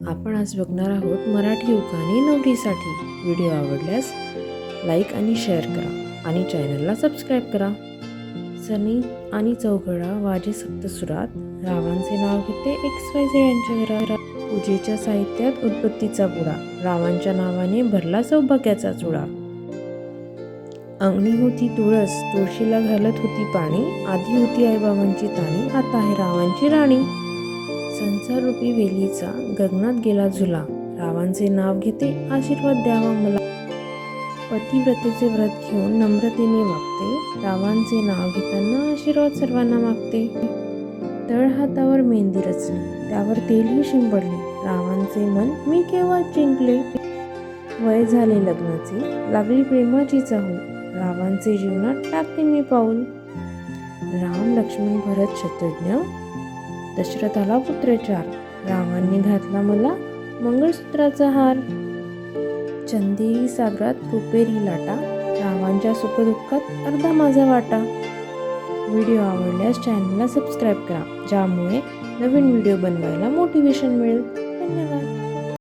आपण आज बघणार आहोत मराठी युवकांनी नवरीसाठी. व्हिडिओ आवडल्यास लाईक आणि शेअर करा आणि चॅनलला सबस्क्राईब करा. सनी आणि चौघडा वाजे सप्तसुरात. रावांचे नाव घेते एक्स वाय झेड यांच्या घरा पूजेच्या साहित्यात उत्पत्तीचा बुडा रावांच्या नावाने भरला सौभाग्याचा चुडा अंगणी होती तुळस. तुळशीला घालत होती पाणी. आधी होती आईबाबांची ताणी. आता आहे रावांची राणी. संसाररूपी वेलीचा गगनात गेला झुला. रावांचे नाव घेते आशीर्वाद द्यावा मला. पतिव्रतेचे व्रत घेऊन नम्रतेने वागते. रावांचे नाव घेताना आशीर्वाद सर्वांना मागते. तळ हातावर मेहंदी रचली त्यावर तेलही शिंपडले. रावांचे मन मी केव्हा जिंकले? वय झाले लग्नाचे लागली प्रेमाची चाहूल. रावांचे जीवनात टाकते मी पाऊल. राम लक्ष्मण भरत शत्रुघ्न दशरथाला पुत्रचार. रामांनी घातला मला मंगळसूत्राचा हार. चंदेरी सागरात रुपेरी लाटा. रावांच्या सुखदुःखात अर्धा माझा वाटा. व्हिडिओ आवडल्यास चॅनलला सबस्क्राईब करा ज्यामुळे नवीन व्हिडिओ बनवायला मोटिवेशन मिळेल. धन्यवाद.